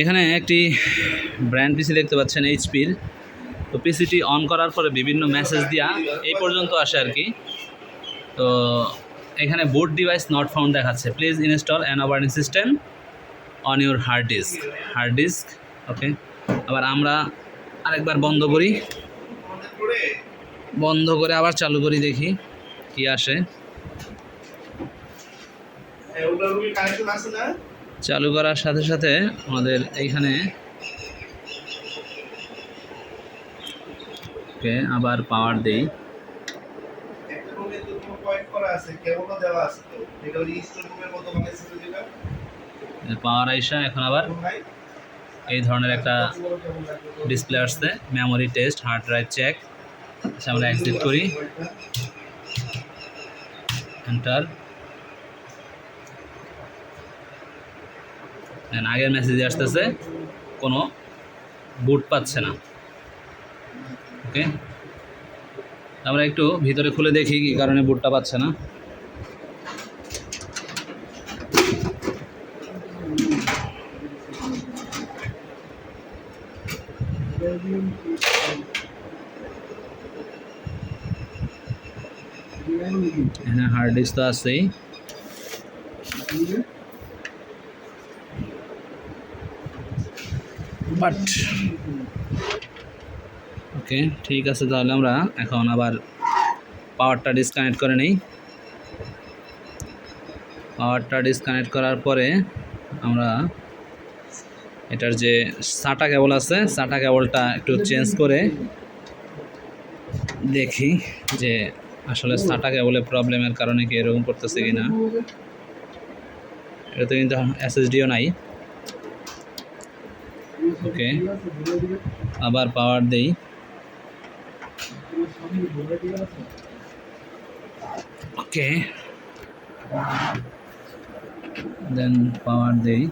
এখানে একটি ব্র্যান্ড পিসি দেখতে পাচ্ছেন, এইচপির। তো পিসিটি অন করার পরে বিভিন্ন মেসেজ দিয়া এই পর্যন্ত আসে আর কি। তো এখানে বুট ডিভাইস নট ফাউন্ড দেখাচ্ছে। Please install an operating system on your hard disk hard disk okay আবার আমরা আরেকবার বন্ধ করি। বন্ধ করে আবার চালু করি দেখি কি আসে। না? চালু করার সাথে সাথে আমাদের এইখানে আবার পাওয়ার দেই। পাওয়ার আইসা এখন আবার এই ধরনের একটা ডিসপ্লে আসছে memory test hard drive check আমরা এক্সিট করি। এন্টার আগের মেসেজে আসতেছে, কোনো বুট পাচ্ছে না। ওকে আমরা একটু ভিতরে খুলে দেখি কি কারণে বুটটা পাচ্ছে না। এখানে হার্ড ডিস্ক তো আছেই। বাট ওকে, ঠিক আছে তাহলে আমরা এখন আবার পাওয়ারটা ডিসকানেক্ট করে নেই। পাওয়ারটা ডিসকানেক্ট করার পরে আমরা এটার যে সাটা কেবল আছে সাটা কেবলটা একটু চেঞ্জ করে দেখি যে আসলে সাটা কেবলের প্রবলেমের কারণে কি এরকম করতেছে কি না এটাতে কিন্তু এসএসডিও নাই। ওকে, আবার পাওয়ার দেই। ওকে দেন পাওয়ার দেই।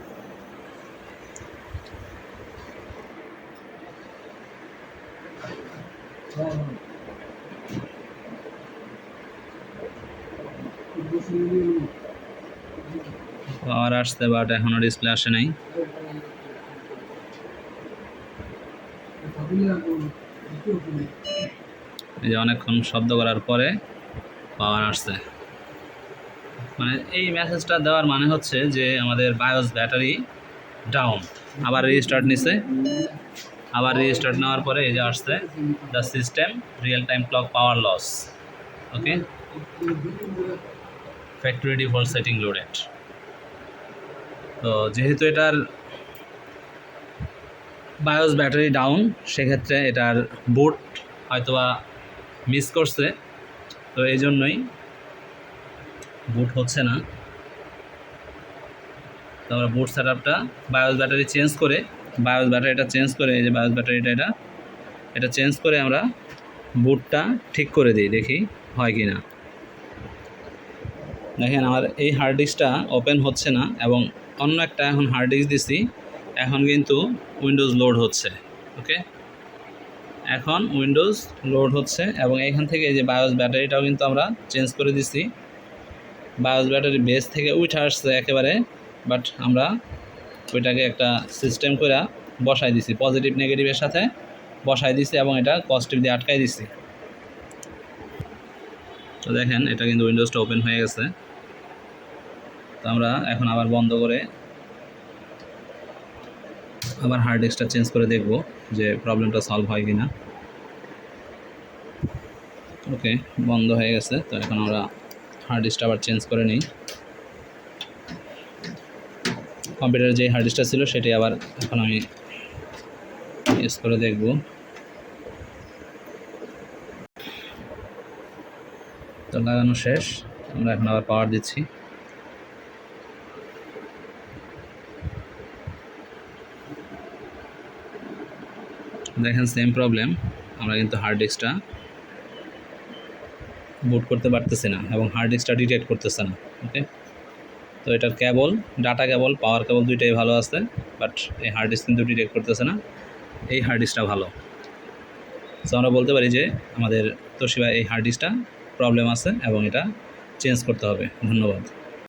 পাওয়ার আসতে বাট এখনও ডিসপ্লে আসে নাই। এই যে অনেকক্ষণ শব্দ করার পরে পাওয়ার আসছে। মানে এই মেসেজটা দেওয়ার মানে হচ্ছে যে আমাদের বায়োস ব্যাটারি ডাউন আবার রিস্টার্ট নিছে। আবার রিস্টার্ট নেওয়ার পরে এই যে আসছে the system real time clock power loss okay factory default setting loaded তো যেহেতু এটার বায়োস ব্যাটারি ডাউন, সেক্ষেত্রে এটার বুট হয়তোবা মিস করছে। তো এই জন্যই বুট হচ্ছে না। তো আমরা বুট সেট আপটা বায়োস ব্যাটারি চেঞ্জ করে, বায়োস ব্যাটারিটা চেঞ্জ করে, এই যে বায়োস ব্যাটারিটা এটা এটা চেঞ্জ করে আমরা বুটটা ঠিক করে দিই, দেখি হয় কি না। দেখেন, আমার এই হার্ড ডিস্কটা ওপেন হচ্ছে না, এবং অন্য একটা এখন হার্ড ডিস্ক দিছি। এখন কিন্তু উইন্ডোজ লোড হচ্ছে ওকে এখন উইন্ডোজ লোড হচ্ছে এবং এখান থেকে যে বায়োস ব্যাটারিটাও কিন্তু আমরা চেঞ্জ করে দিছি। বায়োস ব্যাটারি বেস থেকে উঠে আসছে একেবারে বাট আমরা ওইটাকে একটা সিস্টেম করে বসাই দিছি পজিটিভ নেগেটিভের সাথে বসাই দিছি এবং এটা পজিটিভ দিয়ে আটকাই দিছি। তো দেখেন, এটা কিন্তু উইন্ডোজটা ওপেন হয়ে গেছে। তো আমরা এখন আবার বন্ধ করে আবার হার্ড ডিস্কটা চেঞ্জ করে দেখব যে প্রবলেমটা সলভ হয় কি না ওকে বন্ধ হয়ে গেছে, তো এখন আমরা হার্ড ডিস্কটা আবার চেঞ্জ করে নিই। কম্পিউটারে যে হার্ড ডিস্কটা ছিল সেটি আবার এখন আমি ইউজ করে দেখব। তো লাগানো শেষ, আমরা এখন আবার পাওয়ার দিচ্ছি। দেখেন সেম প্রবলেম আমরা কিন্তু হার্ড ডিস্কটা বুট করতে পারতেছি না এবং হার্ড ডিস্কটা ডিটেক্ট করতেছে না ওকে তো এটার কেবল ডাটা কেবল পাওয়ার কেবল দুইটাই ভালো আছে বাট এই হার্ড ডিস্ক কিন্তু ডিটেক্ট করতেছে না। এই হার্ড ডিস্কটা ভালো। সো আমরা বলতে পারি যে আমাদের তোশিবা, এই হার্ড ডিস্কটা প্রবলেম আছে এবং এটা চেঞ্জ করতে হবে। ধন্যবাদ।